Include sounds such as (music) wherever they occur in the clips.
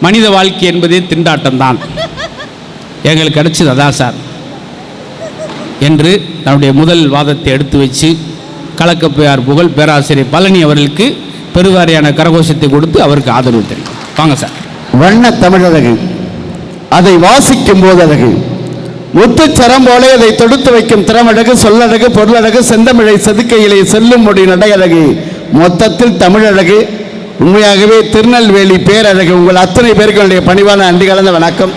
மனித வாழ்க்கை என்பதே திண்டாட்டம்தான். எங்களுக்கு கிடைச்சது அதான் சார். என்று தன்னுடைய முதல் வாதத்தை எடுத்து வச்சு கலக்கப்பையார் புகழ் பேராசிரியர் பழனி அவர்களுக்கு பெருவாரியான கரகோஷத்தை கொடுத்து அவருக்கு ஆதரவு தெரியும் வாங்க சார். வண்ண தமிழழகு அதை வாசிக்கும் போது அழகு முத்துச்சரம் போல அதை தொடுத்து வைக்கும் திறமழகு சொல்லழகு பொருளழகு செந்தமிழை செதுக்கையிலே செல்லும் மொழி நடையழகு. மொத்தத்தில் தமிழழகு உண்மையாகவே திருநெல்வேலி பேரழகு உங்கள் அத்தனை பேர்களுடைய பணிவான நன்றி கலந்த வணக்கம்.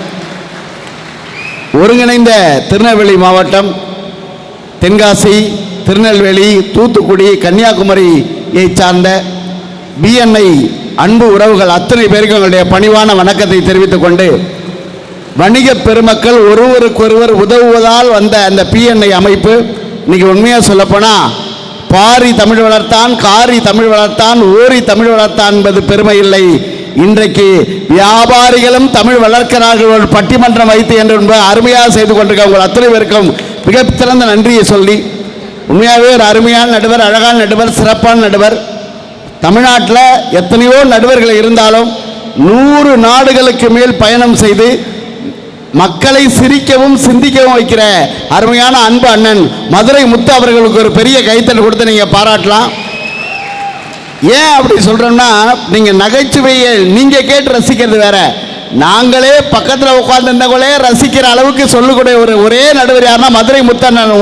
ஒருங்கிணைந்த திருநெல்வேலி மாவட்டம் தென்காசி திருநெல்வேலி தூத்துக்குடி கன்னியாகுமரியை சார்ந்த பிஎன்ஐ அன்பு உறவுகள் அத்தனை பேருக்கு எங்களுடைய பணிவான வணக்கத்தை தெரிவித்துக் கொண்டு வணிக பெருமக்கள் ஒருவருக்கொருவர் உதவுவதால் வந்த அந்த பிஎன்ஐ அமைப்பு இன்னைக்கு உண்மையாக சொல்லப்போனால் பாரி தமிழ் வளர்த்தான் காரி தமிழ் வளர்த்தான் ஓரி தமிழ் வளர்த்தான் என்பது பெருமை இல்லை. இன்றைக்கு வியாபாரிகளும் தமிழ் வளர்க்கிறார்கள் ஒரு பட்டிமன்றம் வைத்து என்று என்பதை அருமையாக செய்து கொண்டிருக்க உங்கள் அத்தனை பேருக்கும் மிக சிறந்த நன்றியை சொல்லி உண்மையாகவே ஒரு அருமையான நடுவர் அழகான நடுவர் சிறப்பான நடுவர். தமிழ்நாட்டில் எத்தனையோ நடுவர்கள் இருந்தாலும் நூறு நாடுகளுக்கு மேல் பயணம் செய்து மக்களை சிரிக்கவும் சிந்திக்கவும் வைக்கிற அருமையான அன்பு அண்ணன் மதுரை முத்து அவர்களுக்கு ஒரு பெரிய கைத்தல் கொடுத்து நீங்கள் பாராட்டலாம். ஏன் அப்படி சொல்கிறோம்னா நீங்கள் நகைச்சுவையை நீங்கள் கேட்டு ரசிக்கிறது வேற. நாங்களே பக்கத்தில் உட்காந்துருந்தவங்களே ரசிக்கிற அளவுக்கு சொல்லக்கூடிய ஒரு ஒரே நடுவர் யாருன்னா மதுரை முத்தண்ணன்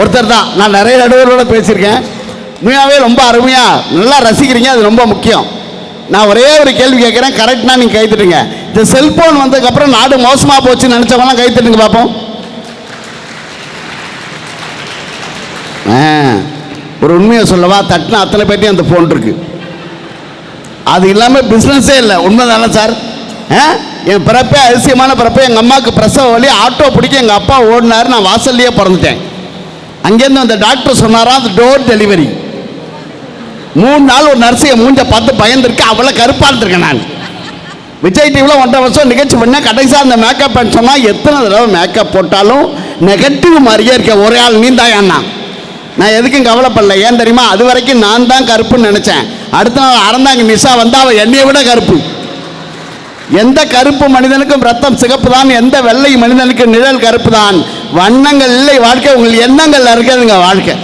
ஒருத்தர் தான். நான் நிறைய நடுவர்களோட பேசியிருக்கேன். உண்மையாகவே ரொம்ப அருமையாக நல்லா ரசிக்கிறீங்க அது ரொம்ப முக்கியம். நான் ஒரே ஒரு கேள்வி கேட்குறேன். கரெக்ட்னா நீங்கள் கைத்துட்டுங்க. இந்த செல்போன் வந்ததுக்கப்புறம் நாடு மோசமாக போச்சுன்னு நினச்சவங்களாம் கைத்துட்டுங்க பார்ப்போம் ஆ, ஒரு உண்மையை சொல்லவா? தட்டின அத்தனை பேர்ட்டையும் அந்த ஃபோன் இருக்கு. அது இல்லாமல் பிஸ்னஸே இல்லை. உண்மை தானே சார் ஆ? என் பிறப்பே அதிசயமான பிறப்பே. எங்கள் அம்மாவுக்கு பிரசவ வழி ஆட்டோ பிடிக்க எங்கள் அப்பா ஓடினார். நான் வாசல்லையே பிறந்துட்டேன். அங்கேருந்து அந்த டாக்டர் சொன்னாரா அது டோர் டெலிவரி மூணு நாள் ஒரு நர்ஸையை மூஞ்ச பார்த்து பயந்துருக்கு அவ்வளோ கருப்பாக இருந்திருக்கேன் நான். விஜய் டிவியில் ஒன்றரை வருஷம் நிகழ்ச்சி பண்ணால் கடைசியாக அந்த மேக்கப் சொன்னால் எத்தனை தடவை மேக்கப் போட்டாலும் நெகட்டிவ் மாதிரியே இருக்க. ஒரே ஆள் நீ என்ன நான் எதுக்கும் கவலைப்படல. ஏன் தெரியுமா? அது வரைக்கும் நான் தான் கருப்புன்னு நினச்சேன். அடுத்த நாள் அறந்தாங்க நிஷா வந்து அவள் என்னையை விட கருப்பு. எந்த கருப்பு மனிதனுக்கும் ரத்தம் சிகப்பு தான் எந்த வெள்ளை மனிதனுக்கு நிழல் கருப்பு தான். வண்ணங்கள் இல்லை வாழ்க்கை உங்கள் எண்ணங்கள் இருக்குதுங்க வாழ்க்கை.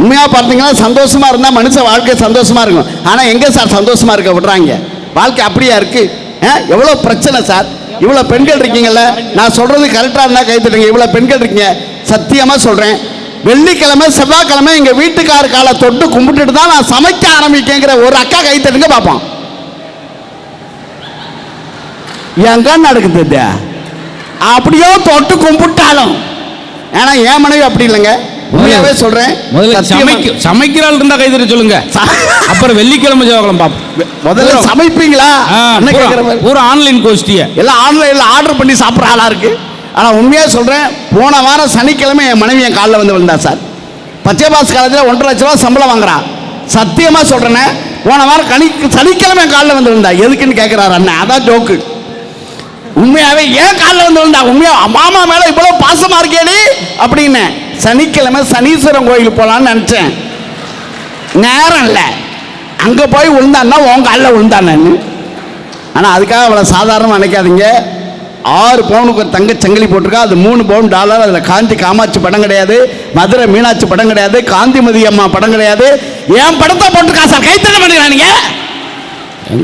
உண்மையாக பார்த்தீங்கன்னா சந்தோஷமாக இருந்தால் மனுஷன் வாழ்க்கை சந்தோஷமாக இருக்கும். ஆனால் எங்கே சார் சந்தோஷமாக இருக்க விடுறாங்க? வாழ்க்கை அப்படியா இருக்குது ஆ? எவ்வளோ பிரச்சனை சார்? இவ்வளோ பெண்கள் இருக்கீங்கல்ல? நான் சொல்கிறது கரெக்டாக இருந்தால் கைத்துட்டுங்க இவ்வளோ பெண்கள் இருக்கீங்க. சத்தியமாக சொல்கிறேன் வெள்ளிக்கிழமை செவ்வாய்க்கிழமை எங்கள் வீட்டுக்கார காலை தொட்டு கும்பிட்டுட்டு தான் நான் சமைக்க ஆரம்பிக்கேங்கிற ஒரு அக்கா கைத்தட்டுங்க பார்ப்போம் எங்க நடக்குது அப்படியோ தொட்டு கும்பிட்டாலும். ஏன்னா என் மனைவி அப்படி இல்லைங்க. உண்மையாவே சொல்றேன் முதல்ல சத்தியமா- சமைக்க சமைக்கிறாள் இருந்தா கைதறி சொல்லுங்க. அப்புறம் வெள்ளிக்கிழமை செவ்வாய்க்கிழமை பார்ப்போம் முதல்ல சமைப்பீங்களா? பூரா ஆன்லைன் கோஷ்டிய. எல்லாம் ஆன்லைனில் ஆர்டர் பண்ணி சாப்பிட்ற ஆளாக இருக்கு. ஆனால் உண்மையாக சொல்கிறேன் போன வாரம் சனிக்கிழமை என் மனைவி என் காலில் வந்து விழுந்தா சார். பச்சை பாஸ் காலேஜில் ஒன்றரை லட்ச ரூபா சம்பளம் வாங்குறா. சத்தியமாக சொல்கிறேனே போன வாரம் கனி சனிக்கிழமை என் காலில் வந்து விழுந்தா. எதுக்குன்னு கேட்குறாரு அண்ணன். அதான் ஜோக்கு உண்மையாவே ஏன் காலில் வந்து விழுந்தா. உண்மையா மாமா மேலே இவ்வளோ பாசமாக இருக்கேடி அப்படின்னு சனிக்கிழமை சனீஸ்வரன் கோயிலுக்கு போகலான்னு நினச்சேன். நேரம் இல்லை. அங்கே போய் விழுந்தான்னா உன் காலில் விழுந்தானு ஆனால் அதுக்காக அவ்வளோ சாதாரணமாக நினைக்காதீங்க. ஆறு பவுனுக்கு ஒரு தங்க சங்கிலி போட்டிருக்கா. அது மூணு பவுன் டாலர். அதில் காந்தி காமாட்சி படம் கிடையாது. மதுரை மீனாட்சி படம் கிடையாது. காந்திமதி அம்மா படம் கிடையாது. என் படத்தை போட்டிருக்கா சார்? கைத்தட்ட பண்ணிக்கிறானுங்க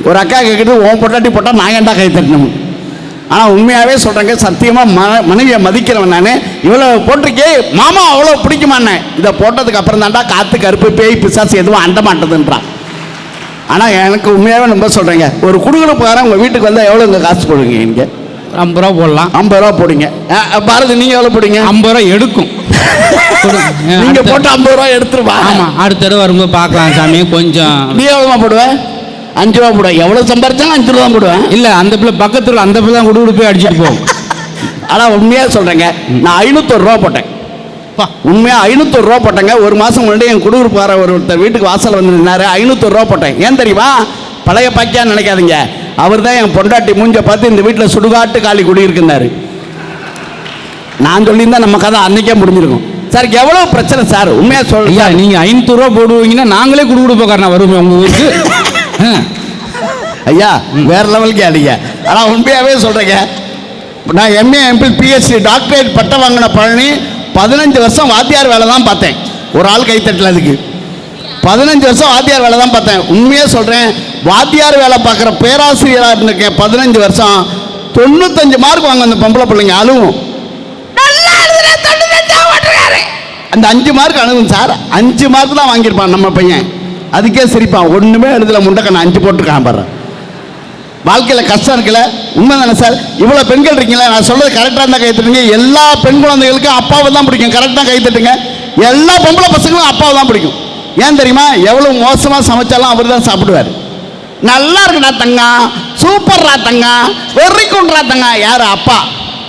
ஒரு அக்கா கேட்குறது உன் பொட்டாட்டி போட்டால் நான் ஏன்டா கைத்தட்டணும்? ஆனால் உண்மையாகவே சொல்கிறேங்க சத்தியமாக மன மனைவியை மதிக்கிறவன் நான். இவ்வளோ போட்டிருக்கே மாமா அவ்வளோ பிடிக்குமாண்ணே இதை போட்டதுக்கு அப்புறம் தான்டா காற்று கருப்பு பேய் பிசாசு எதுவும் அண்ட மாட்டதுன்றான். ஆனால் எனக்கு உண்மையாகவே ரொம்ப சொல்கிறேங்க ஒரு குடுகுடுப்புக்காரன் உங்கள் வீட்டுக்கு வந்தால் எவ்வளோ இங்கே காசு போடுவீங்க இங்கே? ஐம்பது ரூபா போடலாம். ஐம்பது ரூபா போடுங்க. பாரதி நீங்கள் எவ்வளோ போடுங்க ஐம்பது ரூபா எடுக்கும். நீங்கள் போட்டு ஐம்பது ரூபா எடுத்துருவா. ஆமா அடுத்த தடவை வரும்போது பார்க்கலாம் சாமி கொஞ்சம். நீ எவ்வளோமா போடுவேன் அஞ்சு ரூபா போடுவேன் எவ்வளோ சம்பாரிச்சாலும் அஞ்சு ரூபா தான் போடுவேன். இல்ல அந்த பிள்ளை பக்கத்துல அந்த பிள்ளை தான் குடு போய் அடிச்சிட்டு போகும் ஆனால் உண்மையாக சொல்கிறேங்க நான் ஐநூற்றொரு ரூபா போட்டேன். உண்மையாக ஐநூற்றொரு ரூபா போட்டேங்க. ஒரு மாதம் முன்னாடி என் குடுகுறுப்பார ஒருத்தர் வீட்டுக்கு வாசல் வந்து நின்னாரு. ஐநூற்றொரு ரூபா போட்டேன். ஏன் தெரியுமா? பழைய பாக்கியான்னு நினைக்காதீங்க. அவர் தான் என் பொண்டாட்டி மூஞ்ச பார்த்து இந்த வீட்டில் சுடுகாட்டு காலி குடியிருக்குன்னாரு நான் சொல்லியிருந்தா நம்ம கதை அன்னைக்கே முடிஞ்சிருக்கும். சார் எவ்வளோ பிரச்சனை சார்? உண்மையாக ஐயா சொல்ல நீங்க ஐநூறு ரூபா போடுவீங்கன்னா நாங்களே குடு கொடுப்போக்காரனா வருவோம் உங்க ஊருக்கு. (laughs) ஐயா வேற லெவலுக்கு அடிங்க ஆனால் உண்மையாகவே சொல்கிறேங்க நான் எம்ஏ எம்பிள் பிஹெச்டி டாக்டரேட் பட்டம் வாங்கின பழனி பதினஞ்சு வருஷம் வாத்தியார் வேலை தான் பார்த்தேன். ஒரு ஆள் கைத்தட்டல அதுக்கு. பதினஞ்சு வருஷம் வாத்தியார் வேலை தான் பார்த்தேன். உண்மையாக சொல்கிறேன் வாத்தியார் வேலை பார்க்குற பேராசிரியராக இருந்திருக்கேன் பதினஞ்சு வருஷம். தொண்ணூத்தஞ்சு மார்க் வாங்க அந்த பொம்பளை பிள்ளைங்க அழுவும். அந்த அஞ்சு மார்க் அணுகும் சார். அஞ்சு மார்க் தான் வாங்கியிருப்பான் நம்ம பையன். அதுக்கே சிரிப்பான் ஒன்றுமே எழுதல முண்டக்கண்ண அஞ்சு போட்டுருக்கான் பாரு. வாழ்க்கையில் கஷ்டம் இருக்குல்ல? உண்மை தானே சார்? இவ்வளோ பெண்கள் இருக்கீங்களா? நான் சொல்றது கரெக்டாக இருந்தால் கை எல்லா பெண் குழந்தைகளுக்கும் அப்பாவை தான் பிடிக்கும். கரெக்டாக கைத்துட்டுங்க எல்லா பொம்பளை பசங்களும் அப்பாவை தான் பிடிக்கும். ஏன் தெரியுமா? எவ்வளோ மோசமாக சமைச்சாலும் அவர் தான் சாப்பிடுவார். நல்லா இருக்குடா தங்கா. சூப்பர்ரா தங்கா. வெறிக்குன்றா தங்கா. யார்? அப்பா.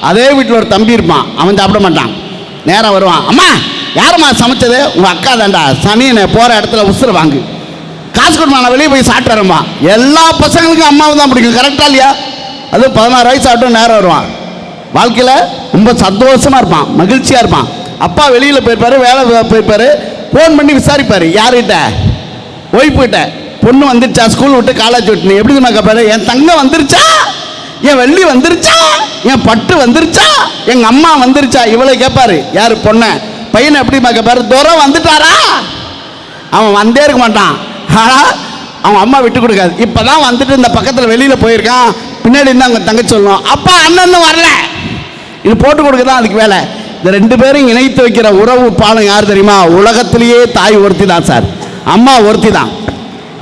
அதே வீட்டில் ஒரு தம்பி இருப்பான். அவன் சாப்பிட மாட்டான். நேரம் வருவான். அம்மா! யாரும்மா சமைச்சது? உங்கள் அக்கா தாண்டா சனியனை போகிற இடத்துல உசுறு வாங்கு. காசு கொடுமா நான் வெளியே போய் சாப்பிட்டு வரமா எல்லா பசங்களுக்கும் அம்மாவை தான் பிடிக்கும். கரெக்டாக இல்லையா? அதுவும் பதினாறு வயசு ஆகட்டும் நேரம் வருவான். வாழ்க்கையில் ரொம்ப சந்தோஷமாக இருப்பான். மகிழ்ச்சியாக இருப்பான். அப்பா வெளியில் போயிருப்பாரு வேலை போயிருப்பாரு. ஃபோன் பண்ணி விசாரிப்பார். யார்கிட்ட? ஒய்ஃபுகிட்ட. பொண்ணு வந்துருச்சா? ஸ்கூல் விட்டு காலேஜ் விட்டு. எப்படி தெரியுமா கேட்பாரு என் தங்கம் வந்துருச்சா? என் வெள்ளி வந்துருச்சா? என் பட்டு வந்துருச்சா? எங்கள் அம்மா வந்துருச்சா? இவளை கேட்பாரு யார்? பொண்ணை. பையனை எப்படி கேட்பாரு தூரம் வந்துட்டாரா? அவன் வந்தே இருக்க மாட்டான். ஆனால் அவன் அம்மா விட்டு கொடுக்காது. இப்போ தான் வந்துட்டு இந்த பக்கத்தில் வெளியில் போயிருக்கான். பின்னாடி இருந்து அவங்க தங்கச்சி சொல்லணும் அப்பா அண்ணன் வரல. இது போட்டு கொடுக்க தான் அதுக்கு வேலை. இந்த ரெண்டு பேரும் இணைத்து வைக்கிற உறவு பாலம் யார் தெரியுமா? உலகத்திலேயே தாய் ஒருத்தி தான் சார். அம்மா ஒருத்தி தான்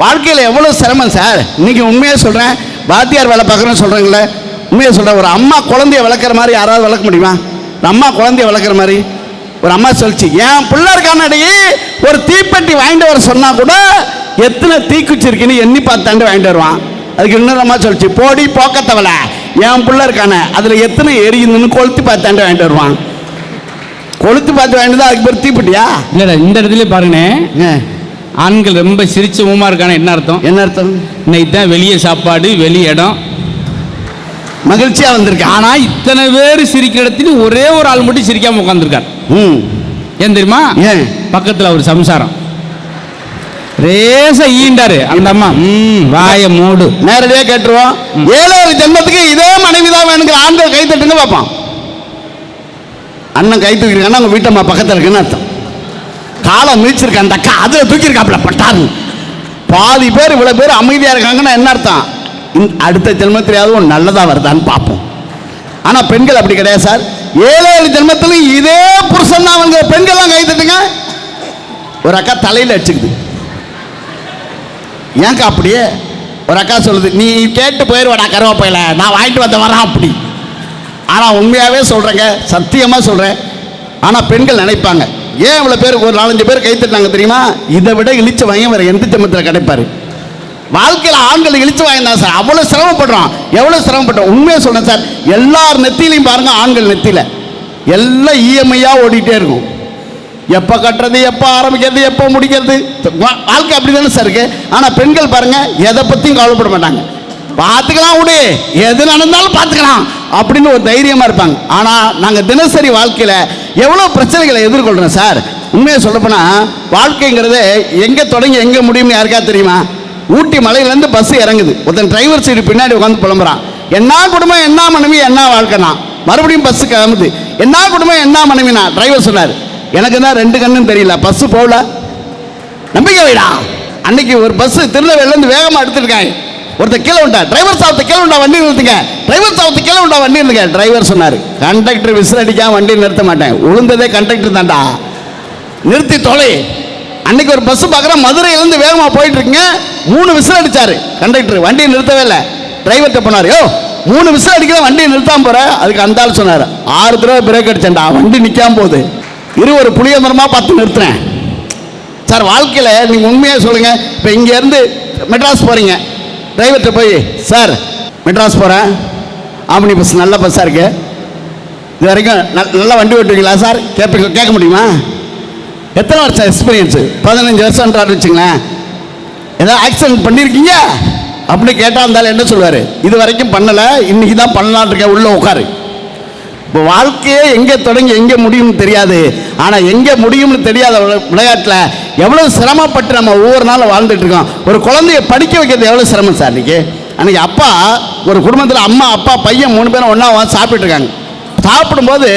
வாழ்க்கையில் எவ்வளோ சிரமம் சார்? இன்னைக்கு உண்மையாக சொல்கிறேன் வாத்தியார் வேலை பார்க்குறேன்னு சொல்கிறேங்களே உண்மையாக சொல்கிறேன் ஒரு அம்மா குழந்தைய வளர்க்குற மாதிரி யாராவது வளர்க்க முடியுமா? அம்மா குழந்தைய வளர்க்குற மாதிரி. ஒரு அம்மா சொல்லிச்சு என் பிள்ளை இருக்கானடி ஒரு தீப்பெட்டி வாங்கிட்டு வர சொன்னா கூட எத்தனை தீக்குச்சி இருக்குன்னு எண்ணி பார்த்தாண்டு வாங்கிட்டு வருவான். அதுக்கு இன்னொரு அம்மா சொல்லிச்சு போடி போக்கத்தவளை என் பிள்ளை இருக்கானே அதில் எத்தனை எரியுதுன்னு கொளுத்தி பார்த்தாண்டு வாங்கிட்டு வருவான். கொளுத்தி பார்த்து வாங்கிட்டு தான் அதுக்கு பேர் தீப்பெட்டியா? இல்லைடா இந்த இடத்துல பாருங்கண்ணே. ஆண்கள் ரொம்ப சிரிச்ச முகமா இருக்கான என்ன அர்த்தம்? என்ன அர்த்தம்? இன்னைக்கு தான் வெளியே சாப்பாடு வெளி இடம். மகிழ்ச்சியாக வந்திருக்கான் ஆனா இத்தனை பேர் சிரிக்கிற இடத்துல ஒரே ஒரு ஆள் மட்டும் சிரிக்காம உட்காந்துருக்கார் ம். ஏன் தெரியுமா? ஏன்? பக்கத்துல ஒரு சம்சாரம். ரேச ஈண்டாரு அந்த அம்மா. ம். வாய மூடு. நேரடியாக கேட்டுருவோம். ஏழாவது ஜென்மத்துக்கு இதே மனைவி தான் வேணுங்கிற ஆண்கள் கை தட்டுங்க பார்ப்போம் அண்ணன் கை தூக்கிருக்காங்கன்னா அவங்க வீட்டம்மா பக்கத்தில் இருக்குன்னு அர்த்தம். காலை மிதிச்சிருக்க அந்த அக்கா அதில் தூக்கியிருக்காப்புல பட்டாரு பாதி பேர் இவ்வளோ பேர் அமைதியாக இருக்காங்கன்னா என்ன அர்த்தம்? அடுத்த ஜென்மத்திலேயாவது ஒன்று நல்லதாக வருதான்னு பார்ப்போம். ஆனால் பெண்கள் அப்படி கிடையாது சார். ஏழு ஏழு ஜென்மத்திலும் இதே புருஷன் தான் அவங்க பெண்கள்லாம் கை தட்டுங்க. ஒரு அக்கா தலையில் அடிச்சுக்குது. ஏன்க்கா அப்படியே? ஒரு அக்கா சொல்லுது நீ கேட்டு போயிடுவாடா கருவாப்பையில நான் வாங்கிட்டு வந்த வரேன் அப்படி. ஆனால் உண்மையாகவே சொல்கிறேங்க சத்தியமாக சொல்கிறேன் ஆனால் பெண்கள் நினைப்பாங்க. ஏன் இவ்வளோ பேர் ஒரு நாலஞ்சு பேர் கை தட்டினாங்க தெரியுமா? இதை விட இழிச்ச வாங்கி வேறு எந்த ஜென்மத்தில் கிடைப்பாரு? வாழ்க்கையில் ஆண்கள் இழிச்சு வாங்கினா சார் அவ்வளோ சிரமப்படுறோம் எவ்வளோ சிரமப்பட்டோம் உண்மையாக சொல்கிறேன் சார் எல்லார் நெத்திலையும் பாருங்கள் ஆண்கள் நெத்தியில். எல்லாம் இஎம்ஐயாக ஓடிட்டே இருக்கும். எப்போ கட்டுறது எப்போ ஆரம்பிக்கிறது எப்போ முடிக்கிறது? வா- வாழ்க்கை அப்படி தானே சார் இருக்கு. ஆனால் பெண்கள் பாருங்கள் எதை பற்றியும் கவலைப்பட மாட்டாங்க. பார்த்துக்கலாம் விடு எது நடந்தாலும் பார்த்துக்கலாம் அப்படின்னு ஒரு தைரியமாக இருப்பாங்க. ஆனால் நாங்கள் தினசரி வாழ்க்கையில் எவ்வளோ பிரச்சனைகளை எதிர்கொள்கிறோம் சார்? உண்மையை சொல்லப்போனால் வாழ்க்கைங்கிறது எங்கே தொடங்கி எங்கே முடியும்னு யாருக்கா தெரியுமா? ஊட்டி மலையிலேருந்து பஸ் இறங்குது. ஒருத்தன் டிரைவர் சீட்டு பின்னாடி உட்காந்து புலம்புறான். என்ன குடும்பம் என்ன மனைவி என்ன வாழ்க்கைனா? மறுபடியும் பஸ் கிளம்புது. என்ன குடும்பம் என்ன மனைவினா? டிரைவர் சொன்னார். எனக்கு தான் ரெண்டு கண்ணும் தெரியல. பஸ் போகல. நம்பிக்கை வைடா. அன்னைக்கு ஒரு பஸ் திருநெல்வேலேருந்து வேகமாக எடுத்துருக்காங்க. ஒருத்தர் கீழே உண்டா? டிரைவர் சாப்பிட்டு கீழே உண்டா? வண்டி நிறுத்துங்க. டிரைவர் சாப்பிட்டு கீழே உண்டா? வண்டி நிறுத்துங்க. டிரைவர் சொன்னார். கண்டக்டர் விசில் அடிக்காம வண்டி நிறுத்த மாட்டேன். உளுந்ததே கண்டக்டர் தான்டா. நிறுத்தி தொலை. அன்னைக்கு ஒரு பஸ் பார்க்குறேன். மதுரையிலேருந்து வேகமாக போயிட்டு இருக்கீங்க மூணு விசில் அடித்தார் கண்டக்டர் வண்டியை நிறுத்தவே இல்லை. டிரைவர்கிட்ட போனார் யோ மூணு விசில் அடிக்கிற வண்டியை நிறுத்தாமல் போற. அதுக்கு அந்த ஆள் சொன்னார் ஆறு தடவை பிரேக் அடிச்சேன்டா வண்டி நிற்காம போகுது. இரு ஒரு புளிய மரமாக பார்த்து நிறுத்துறேன். சார் வாழ்க்கையில் நீங்கள் உண்மையாக சொல்லுங்கள் இப்போ இங்கேருந்து மெட்ராஸ் போகிறீங்க டிரைவர்கிட்ட போய் சார் மெட்ராஸ் போகிறேன் ஆம்பனி பஸ் நல்ல பஸ்ஸாக இருக்குது இது வரைக்கும் நல்- நல்லா வண்டி ஓட்டுவீங்களா சார்? கேட்பீங்க கேட்க முடியுமா? எத்தனை வருஷம் எக்ஸ்பீரியன்ஸு பதினஞ்சு வருஷம்ன்றாரு வச்சுங்களேன். ஏதாவது ஆக்சிடென்ட் பண்ணியிருக்கீங்க அப்படி கேட்டால் இருந்தாலும் என்ன சொல்லுவார்? இது வரைக்கும் பண்ணலை இன்னைக்கு தான் பண்ணலான்னு இருக்கேன் உள்ளே உட்காரு. இப்போ வாழ்க்கையே எங்கே தொடங்கி எங்கே முடியும்னு தெரியாது. ஆனால் எங்கே முடியும்னு தெரியாத விளையாட்டில் எவ்வளோ சிரமப்பட்டு நம்ம ஒவ்வொரு நாளும் வாழ்ந்துட்டு இருக்கோம். ஒரு குழந்தைய படிக்க வைக்கிறது எவ்வளோ சிரமம் சார் இன்றைக்கி அன்றைக்கி அப்பா ஒரு குடும்பத்தில் அம்மா அப்பா பையன் மூணு பேரும் ஒன்றா வந்து சாப்பிட்டுருக்காங்க சாப்பிடும்போது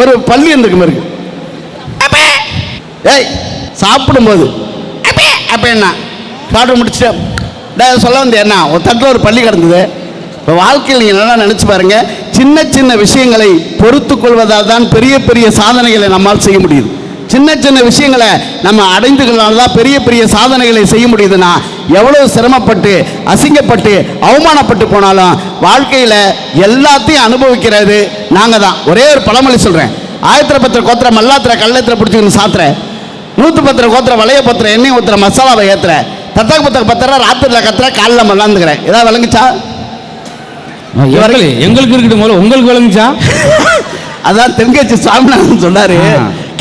ஒரு பள்ளி இருந்துக்கும் இருக்குது ஏய் சாப்பிடும்போது அப்பே! அப்ப என்ன? சாப்பிட்டு முடிச்சுட்டேன். சொல்ல வந்து என்ன? ஒரு தட்டில் ஒரு பள்ளி கிடந்தது. இப்போ வாழ்க்கையில் நீங்கள் நல்லா நினச்சி பாருங்க சின்ன சின்ன விஷயங்களை பொறுத்து கொள்வதால் தான் பெரிய பெரிய சாதனைகளை நம்மால் செய்ய முடியுது. சின்ன சின்ன விஷயங்களை நம்ம அடைந்துகளால் தான் பெரிய பெரிய சாதனைகளை செய்ய முடியுதுன்னா எவ்வளோ சிரமப்பட்டு அசிங்கப்பட்டு அவமானப்பட்டு போனாலும் வாழ்க்கையில் எல்லாத்தையும் அனுபவிக்கிறது நாங்கள் தான் ஒரே ஒரு பழமொழி சொல்கிறேன் ஆயிரத்தி பத்திர கோத்திர மல்லாத்திர கள்ளத்திர பிடிச்சிக்கணும் சாத்திர நூற்று பத்திர கோத்திர வளைய பத்திர எண்ணெய் ஊத்துற மசாலாவை ஏத்துற. தத்தக பத்திர பத்திர ராத்திரியில் கத்துற காலில் மல்லாந்துக்கிறேன் ஏதாவது விளங்குச்சா? எங்களுக்கு எங்களுக்கு இருக்கட்டும் போல உங்களுக்கு விளங்குச்சா? (laughs) அதான் தென்கட்சி சுவாமிநாதன் சொன்னாரு.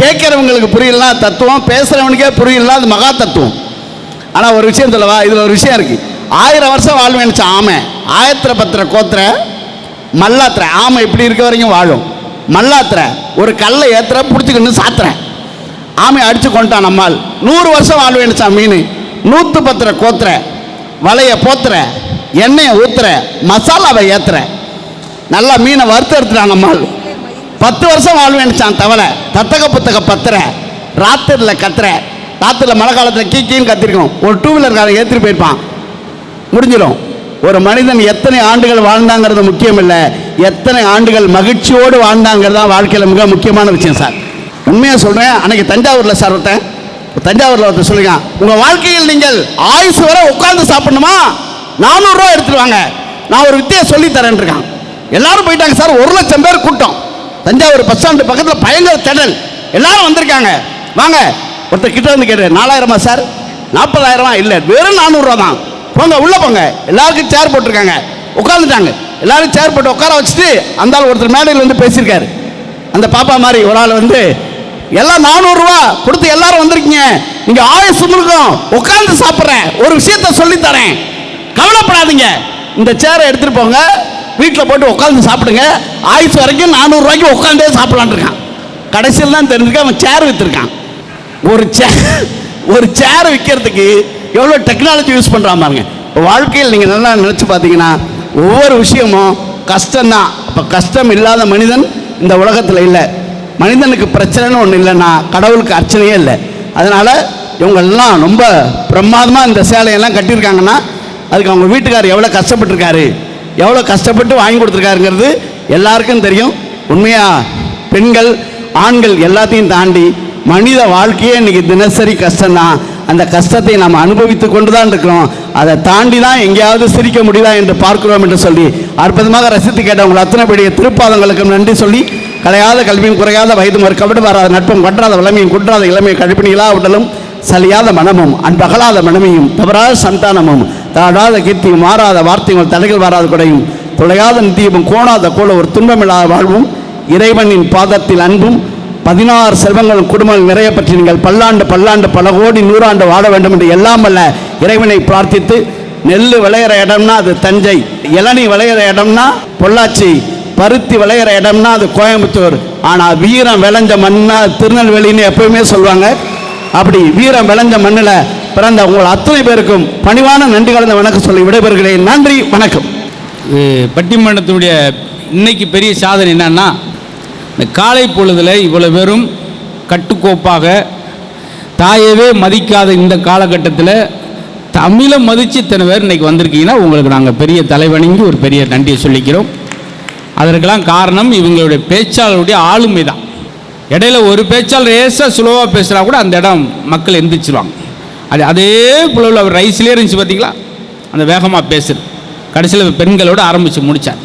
கேட்கறவங்களுக்கு புரியலாம் தத்துவம் பேசுறவனுக்கே புரியலாம் அது மகா தத்துவம். ஆனா ஒரு விஷயம் சொல்லவா? இதுல ஒரு விஷயம் இருக்கு. ஆயிரம் வருஷம் வாழ்வேன்னு ஆமை. ஆயத்திர பத்திர கோத்திர மல்லாத்திர ஆமை இப்படி இருக்க வரைக்கும் வாழும்? மல்லாத்திர ஒரு கல்லை ஏத்துற பிடிச்சிக்கின்னு சாத்துறேன் ஆமை அடித்து கொண்டான் நம்மால். நூறு வருஷம் வாழ்வேன்னுச்சான் மீன் நூற்று பத்திர கோத்துற. வலைய போத்துற. எண்ணெயை ஊத்துற. மசாலாவை ஏத்துற. நல்லா மீனை வறுத்து எடுத்துட்டான் நம்மால். பத்து வருஷம் வாழ்வேன்னுச்சான் தவளை. தத்தக புத்தக பத்துற. ராத்திரியில் கத்துற. ராத்திரியில் மழை காலத்தில் கீ கீன்னு கத்திருக்கோம் ஒரு டூ வீலர் ஏற்றிட்டு போயிருப்பான். முடிஞ்சிடும். ஒரு மனிதன் எத்தனை ஆண்டுகள் வாழ்ந்தாங்கிறது முக்கியம் இல்லை எத்தனை ஆண்டுகள் மகிழ்ச்சியோடு வாழ்ந்தாங்கிறது தான் வாழ்க்கையில் மிக முக்கியமான விஷயம் சார். உண்மையாக சொல்கிறேன் அன்னைக்கு தஞ்சாவூரில் சார் ஒருத்தன் தஞ்சாவூரில் ஒருத்தர் சொல்லுங்க உங்கள் வாழ்க்கையில் நீங்கள் ஆயுசு வரை உட்கார்ந்து சாப்பிடணுமா? நானூறுரூவா எடுத்துருவாங்க நான் ஒரு வித்தியை சொல்லி தரேன் இருக்கான். எல்லாரும் போயிட்டாங்க சார் ஒரு லட்சம் பேர் கூட்டம். தஞ்சாவூர் பஸ் ஸ்டாண்டு பக்கத்தில் பயங்கர திடல் எல்லாரும் வந்திருக்காங்க. வாங்க ஒருத்தர் கிட்ட வந்து கேட்டு நாலாயிரமா சார்? நாற்பதாயிரமா? இல்லை வெறும் நானூறுரூவா தான். போங்க உள்ள போங்க. எல்லாருக்கும் சேர் போட்டிருக்காங்க. உட்காந்துட்டாங்க எல்லாரும் சேர் போட்டு உட்கார வச்சுட்டு அந்த ஆள் ஒருத்தர் மேடையில் வந்து பேசியிருக்காரு. அந்த பாப்பா மாதிரி ஒரு ஆள் வந்து எல்லாம் நானூறுரூவா கொடுத்து எல்லாரும் வந்திருக்கீங்க. நீங்க ஆயுசு முழுக்கும் உட்காந்து சாப்பிட்றேன். ஒரு விஷயத்த சொல்லி தரேன் கவலைப்படாதீங்க. இந்த சேரை எடுத்துட்டு போங்க. வீட்டில் போட்டு உட்காந்து சாப்பிடுங்க. ஆயுசு வரைக்கும் நானூறுரூவாய்க்கு உட்காந்தே சாப்பிடலான்ட்ருக்கான் கடைசியில் தான் தெரிஞ்சிருக்கேன் அவன் சேர் விற்றுருக்கான் ஒரு சேர் ஒரு சேர் விற்கிறதுக்கு எவ்வளோ டெக்னாலஜி யூஸ் பண்ணுறான் பாருங்க. இப்போ வாழ்க்கையில் நீங்கள் நல்லா நினச்சி பார்த்தீங்கன்னா ஒவ்வொரு விஷயமும் கஷ்டம்தான். அப்போ கஷ்டம் இல்லாத மனிதன் இந்த உலகத்தில் இல்லை. மனிதனுக்கு பிரச்சனைன்னு ஒன்று இல்லைன்னா கடவுளுக்கு அர்ச்சனையே இல்லை. அதனால் இவங்கெல்லாம் ரொம்ப பிரமாதமாக இந்த சேலையெல்லாம் கட்டியிருக்காங்கன்னா அதுக்கு அவங்க வீட்டுக்கார் எவ்வளோ கஷ்டப்பட்டிருக்காரு எவ்வளோ கஷ்டப்பட்டு வாங்கி கொடுத்துருக்காருங்கிறது எல்லாருக்கும் தெரியும். உண்மையாக பெண்கள் ஆண்கள் எல்லாத்தையும் தாண்டி மனித வாழ்க்கையே இன்றைக்கி தினசரி கஷ்டம்தான். அந்த கஷ்டத்தை நாம் அனுபவித்து கொண்டு தான் இருக்கிறோம். அதை தாண்டி தான் எங்கேயாவது சிரிக்க முடியுதா என்று பார்க்கிறோம் என்று சொல்லி அற்புதமாக ரசித்து கேட்டவங்கள் அத்தனை பெரிய திருப்பாதங்களுக்கும் நன்றி சொல்லி கலையாத கல்வியும் குறையாத வயதும் ஒரு வராத நட்பும் கொன்றாத வளமையும் குன்றாத இளமையை கழிப்பினிகளா உடலும் சலியாத மனமும் அன்பகலாத மனமையும் தவறாத சந்தானமும் தாடாத கீர்த்தியும் மாறாத வார்த்தைகள் தடைகள் வராத குடையும் தொலையாத நித்தியமும் கோணாத கோல ஒரு துன்பமில்லாத வாழ்வும் இறைவனின் பாதத்தில் அன்பும் பதினாறு செல்வங்கள் குடும்பங்கள் நிறைய பற்றி நீங்கள் பல்லாண்டு பல்லாண்டு பல கோடி நூறாண்டு வாழ வேண்டும் என்று எல்லாம் அல்ல இறைவனை பிரார்த்தித்து நெல் விளையிற இடம்னா அது தஞ்சை இளநி விளையிற இடம்னா பொள்ளாச்சி பருத்தி விளையிற இடம்னா அது கோயம்புத்தூர். ஆனால் வீரம் விளைஞ்ச மண்ணா திருநெல்வேலின்னு எப்பவுமே சொல்லுவாங்க. அப்படி வீரம் விளைஞ்ச மண்ணில் பிறந்த உங்கள் அத்தனை பேருக்கும் பணிவான நன்றி கலந்த வணக்கம் சொல்லி விடைபெறுகிறேன். நன்றி வணக்கம். பட்டிமன்றத்தினுடைய இன்னைக்கு பெரிய சாதனை என்னன்னா இந்த காலை பொழுதில் இவ்வளோ பேரும் கட்டுக்கோப்பாக தாயவே மதிக்காத இந்த காலகட்டத்தில் தமிழை மதித்து இத்தனை பேர் இன்றைக்கி வந்திருக்கீங்கன்னா உங்களுக்கு நாங்கள் பெரிய தலைவணங்கி ஒரு பெரிய நன்றியை சொல்லிக்கிறோம். அதற்கெல்லாம் காரணம் இவங்களுடைய பேச்சாளருடைய ஆளுமை தான் இடையில ஒரு பேச்சாளர் லேசாக சுலோவாக பேசுனா கூட அந்த இடம் மக்கள் எந்திரிச்சிருவாங்க. அது அதே போல அவர் ரைஸ்லேயே இருந்துச்சு பார்த்தீங்களா அந்த வேகமாக பேசுது கடைசியில் பெண்களோடு ஆரம்பித்து முடித்தார்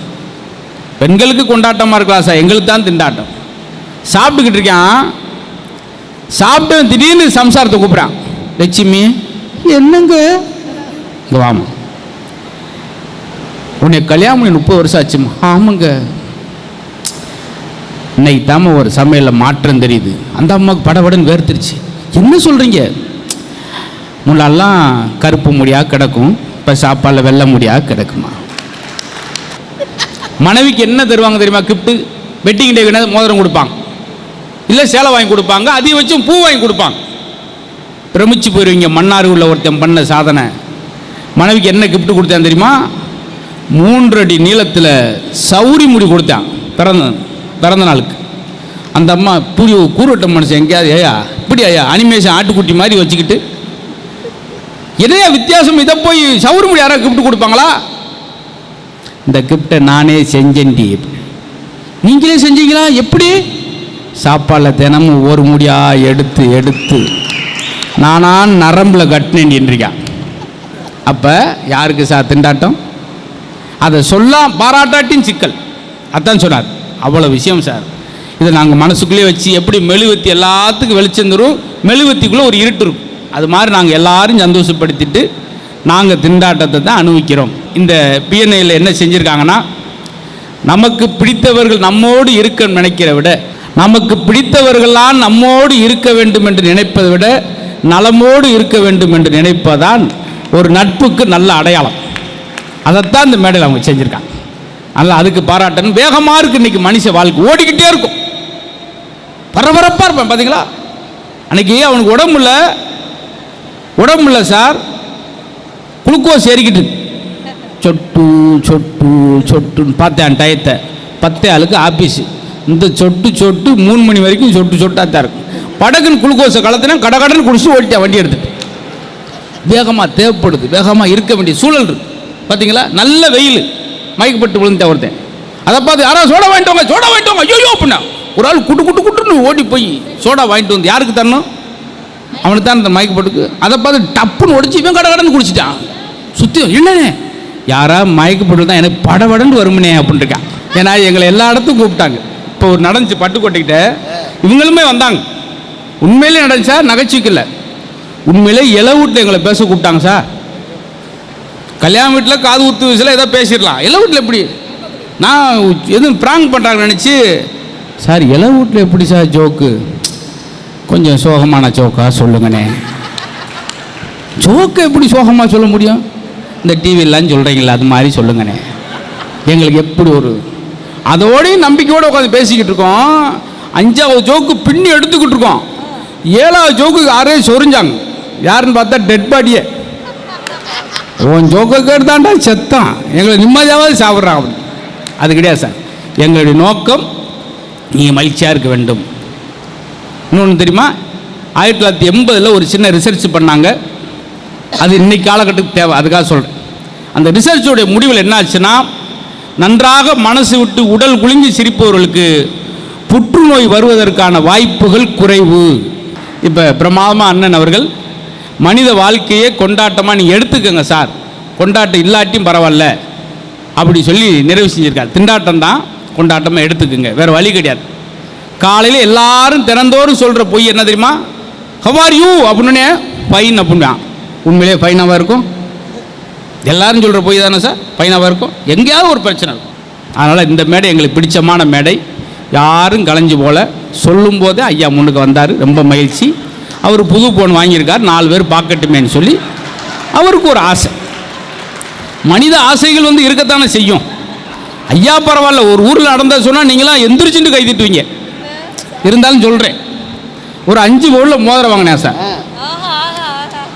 பெண்களுக்கு கொண்டாட்டமாக இருக்கலாம் சார்? எங்களுக்கு தான் திண்டாட்டம். சாப்பிட்டுக்கிட்டு இருக்கான். சாப்பிட்டு திடீர்னு சம்சாரத்தை கூப்பிட்றான். லட்சுமி என்னங்க? இங்க வாமா உன்னை கல்யாணம் பண்ணி முப்பது வருஷம் ஆச்சுமா ஆமாங்க. இன்னைக்கு தாம ஒரு சமையலில் மாற்றம் தெரியுது. அந்த அம்மாவுக்கு படபடன்னு வேர்த்துருச்சு. என்ன சொல்கிறீங்க முன்னெல்லாம் கருப்பு முடியாக கிடக்கும் இப்போ சாப்பாடில் வெள்ளை முடியாக கிடக்குமா? மனைவிக்கு என்ன தருவாங்க தெரியுமா? கிஃப்ட்டு வெட்டிங் டே மோதிரம் கொடுப்பாங்க. இல்லை சேலை வாங்கி கொடுப்பாங்க. அதையும் வச்சும் பூ வாங்கி கொடுப்பாங்க. பிரமிச்சு போயிருவீங்க. மன்னார் உள்ள ஒருத்தன் பண்ண சாதனை. மனைவிக்கு என்ன கிஃப்ட் கொடுத்தேன் தெரியுமா? மூன்று அடி நீளத்தில் சௌரி முடி கொடுத்தான். பிறந்த பிறந்த நாளுக்கு. அந்த அம்மா புரி கூறுவட்ட மனுஷன் எங்கேயாவது ஐயா இப்படி ஐயா அனிமேஷன் ஆட்டுக்குட்டி மாதிரி வச்சுக்கிட்டு என்னையா வித்தியாசம்? இதை போய் சௌரி முடி யாராவது கிஃப்ட் கொடுப்பாங்களா? இந்த கிஃப்டை நானே செஞ்சேன்டி நீங்களே செஞ்சீங்களா? எப்படி? சாப்பாடில் தினமும் ஒரு முடியா எடுத்து எடுத்து. நானா நரம்பில் கட்டினேன் அப்போ யாருக்கு சார் திண்டாட்டம்? அதை சொல்லாம் பாராட்டாட்டின் சிக்கல். அதான் சொன்னார். அவ்வளோ விஷயம் சார். இதை நாங்கள் மனசுக்குள்ளேயே வச்சு எப்படி மெழுவத்தி எல்லாத்துக்கும் வெளிச்சம் தரும் மெழுவத்திக்குள்ளே ஒரு இருட்டு இருக்கும். அது மாதிரி நாங்கள் எல்லாரும் சந்தோஷப்படுத்திட்டு நாங்கள் திண்டாட்டத்தை தான் அனுபவிக்கிறோம் இந்த பிஎன்ஐயில் என்ன செஞ்சுருக்காங்கன்னா நமக்கு பிடித்தவர்கள் நம்மோடு இருக்க நினைக்கிற விட நமக்கு பிடித்தவர்களால் நம்மோடு இருக்க வேண்டும் என்று நினைப்பதை விட நலமோடு இருக்க வேண்டும் என்று நினைப்பதான் ஒரு நட்புக்கு நல்ல அடையாளம். அதைத்தான் இந்த மேடையில் அவங்க செஞ்சுருக்காங்க. அதனால் அதுக்கு பாராட்டணும். வேகமாக இருக்கு. இன்றைக்கி மனுஷ வாழ்க்கை ஓடிக்கிட்டே இருக்கும். பரபரப்பாக இருப்பேன் பார்த்தீங்களா அன்னைக்கு அவனுக்கு உடம்புல உடம்புல சார். குளுக்கோஸ் ஏறிக்கிட்டு சொட்டு சொட்டு சொட்டுன்னு பார்த்தேன் டயத்தை பத்தே ஆளுக்கு ஆஃபீஸு இந்த சொட்டு சொட்டு மூணு மணி வரைக்கும் சொட்டு சொட்டாக தான் இருக்கும். படகுன்னு குளுக்கோஸை கலத்தினா கடகடன்னு குடிச்சு ஓட்டிட்டேன் வண்டி எடுத்துட்டு. வேகமாக தேவைப்படுது. வேகமாக இருக்க வேண்டிய சூழல் இருக்கு. பார்த்தீங்களா நல்ல வெயில். மயக்கப்பட்டு விழுந்துட்டேன் ஒருத்தன். அதை பார்த்து யாரோ சோடா வாங்கிட்டு வாங்க சோடா வாங்கிட்டு வாங்க. ஐயோ அப்படின்னா. ஒரு ஆள் குட்டு குட்டு குட்டுன்னு ஓடி போய் சோடா வாங்கிட்டு வந்து யாருக்கு தரணும்? அவனுக்கு தான் அந்த மயக்கப்பட்டுக்கு அதை பார்த்து டப்புன்னு ஒடிச்சு இவன் கடை கடன்னு குடிச்சிட்டான் சுற்றி யாராக மயக்க மயக்கப்பட்டு தான் எனக்கு படபடன்னு வருமனே அப்படின்னு இருக்கான் ஏன்னா எங்களை எல்லா இடத்துக்கும் கூப்பிட்டாங்க. இப்போ ஒரு நடந்துச்சு பட்டுக்கோட்டைக்கிட்ட இவங்களுமே வந்தாங்க. உண்மையிலே நடந்துச்சா நகைச்சிக்கல உண்மையிலே இல வீட்டில் எங்களை பேச கூப்பிட்டாங்க சார். கல்யாண வீட்டில் காது ஊத்து வயசில் ஏதோ பேசிடலாம். இல வீட்டில் எப்படி? நான் எதுவும் ப்ராங்க் பண்ணுறாங்க நினச்சி சார் இல வீட்டில் எப்படி சார் ஜோக்கு கொஞ்சம் சோகமான ஜோக்காக சொல்லுங்கண்ணே. ஜோக்கை எப்படி சோகமாக சொல்ல முடியும்? இந்த டிவிலாம் சொல்கிறீங்களா அது மாதிரி சொல்லுங்கண்ணே. எங்களுக்கு எப்படி ஒரு அதோடையும் நம்பிக்கையோடு உட்காந்து பேசிக்கிட்டு இருக்கோம். அஞ்சாவது ஜோக்கு பின்னி எடுத்துக்கிட்டு இருக்கோம். ஏழாவது ஜோக்கு யாரே சொரிஞ்சாங்க. யாருன்னு பார்த்தா டெட் பாடியே உன் ஜோக்கை கேட்டுதான்டா செத்தான் எங்களை நிம்மதியாவது சாப்பிட்றான் அப்படி அது கிடையாது சார். எங்களுடைய நோக்கம் நீங்கள் மகிழ்ச்சியாக இருக்க வேண்டும். இன்னொன்று தெரியுமா? ஆயிரத்தி தொள்ளாயிரத்தி எண்பதில் ஒரு சின்ன ரிசர்ச் பண்ணாங்க. அது இன்னைக்கு காலகட்டத்துக்கு தேவை அதுக்காக சொல்கிறேன் அந்த ரிசர்ச்சோடைய முடிவில் என்ன ஆச்சுன்னா நன்றாக மனசு விட்டு உடல் குளிஞ்சு சிரிப்பவர்களுக்கு புற்றுநோய் வருவதற்கான வாய்ப்புகள் குறைவு. இப்போ பிரமாதமாக அண்ணன் அவர்கள் மனித வாழ்க்கையே கொண்டாட்டமாக நீங்கள் எடுத்துக்கோங்க சார். கொண்டாட்டம் இல்லாட்டியும் பரவாயில்ல. அப்படி சொல்லி நிறைவு செஞ்சிருக்கார். திண்டாட்டம் தான் கொண்டாட்டமாக எடுத்துக்குங்க. வேறு வழி கிடையாது. காலையில் எல்லாரும் தினந்தோறும் சொல்கிற பொய் என்ன தெரியுமா? ஹவார் யூ அப்படின்னு ஃபைன் அப்படின்னா உண்மையிலே ஃபைனாக இருக்கும்? எல்லாரும் சொல்கிற பொய் தானே சார் ஃபைனாக இருக்கும்? எங்கேயாவது ஒரு பிரச்சனை இருக்கும். அதனால் இந்த மேடை எங்களுக்கு பிடிச்சமான மேடை. யாரும் கலைஞ்சு போல. சொல்லும் போதே ஐயா முன்னுக்கு வந்தார். ரொம்ப மகிழ்ச்சி. அவர் புது ஃபோன் வாங்கியிருக்கார். நாலு பேர் பார்க்கட்டுமேன்னு சொல்லி அவருக்கு ஒரு ஆசை. மனித ஆசைகள் வந்து இருக்கத்தானே செய்யும். ஐயா பரவாயில்ல ஒரு ஊரில் நடந்தால் சொன்னால் நீங்களாம் எந்திரிச்சுட்டு கைதிட்டுவீங்க இருந்தாலும் சொல்கிறேன் ஒரு அஞ்சு பவுனில் மோதிரம் வாங்கினேன் சார்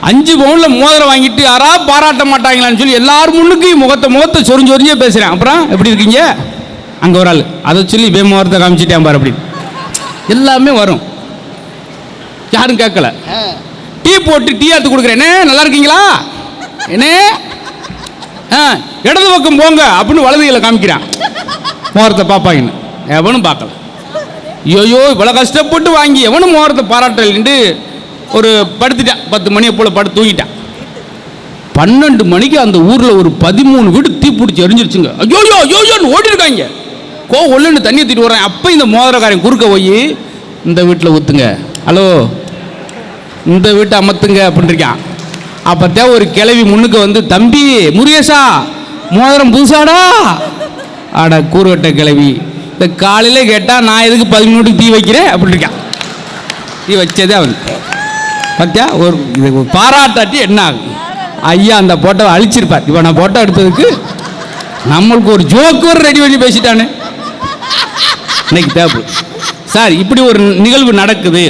அஞ்சு பவுனில் மோதிரம் வாங்கிட்டு யாரா பாராட்ட மாட்டாங்களான்னு சொல்லி எல்லாரும் முன்னுக்கு முகத்தை முகத்தை சொரிஞ்சு சொரிஞ்சே பேசுகிறேன் அப்புறம் எப்படி இருக்கீங்க? அங்கே ஒரு ஆள். அதை சொல்லி வே முகத்தை காமிச்சிட்டேன் பாரு அப்படின்னு எல்லாமே வரும். யாரும் கேட்கல. டீ போட்டு டீ எடுத்து கொடுக்குறேனே. நல்லா இருக்கீங்களா? என்னே? ஆ இடது பக்கம் போங்க அப்படின்னு வலதுகளை காமிக்கிறான். மோரத்தை பார்ப்பாங்கன்னு. எவனும் பார்க்கல. ஐயோ இவ்வளோ கஷ்டப்பட்டு வாங்கி எவனும் மோரத்தை பாராட்டலன்ட்டு ஒரு படுத்துட்டான் பத்து மணியை போல் படுத்து தூங்கிட்டான் பன்னெண்டு மணிக்கு அந்த ஊரில் ஒரு பதிமூணு வீடு தீப்பிடிச்சி எரிஞ்சிருச்சுங்க. ஐயோ யோன்னு ஓடி இருக்காங்க கோ ஒல்லுன்னு தண்ணி தூக்கிட்டு வரேன் அப்போ இந்த மோதிரக்காரன் குறுக்க போய் இந்த வீட்டில் ஊற்றுங்க ஹலோ இந்த வீட்டை அமர்த்துங்க அப்படின்றிருக்கான் அப்போத்தே ஒரு கிளவி முன்னுக்கு வந்து தம்பி முருகேஷா மோதிரம் புதுசாடா? ஆட கூறுவட்ட கிளவி இந்த காலையில் கேட்டால் நான் எதுக்கு பதிமூணுக்கு தீ வைக்கிறேன்? அப்படின்றிருக்கான் தீ வச்சதே அவன். பார்த்தியா ஒரு இது பாராட்டாட்டி என்ன ஆகும்? ஐயா அந்த போட்டோவை அழிச்சிருப்பார். இப்போ நான் போட்டோ எடுத்ததுக்கு நம்மளுக்கு ஒரு ஜோக்கு ஒரு ரெடி பண்ணி பேசிட்டானே. இன்னைக்கு தேப்பு சார் இப்படி ஒரு நிகழ்வு நடக்குது.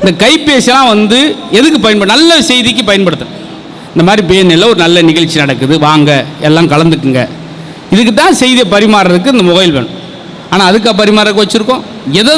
இந்த கைபேசிலாம் வந்து எதுக்கு பயன்படு நல்ல செய்திக்கு பயன்படுத்தும் இந்த மாதிரி பிஎன்எல்ல ஒரு நல்ல நிகழ்ச்சி நடக்குது. வாங்க எல்லாம் கலந்துக்குங்க. இதுக்கு தான் செய்தியை பரிமாறுறதுக்கு இந்த மொபைல் வேணும். ஆனால் அதுக்காக பரிமாறக்கு வச்சுருக்கோம். எதோ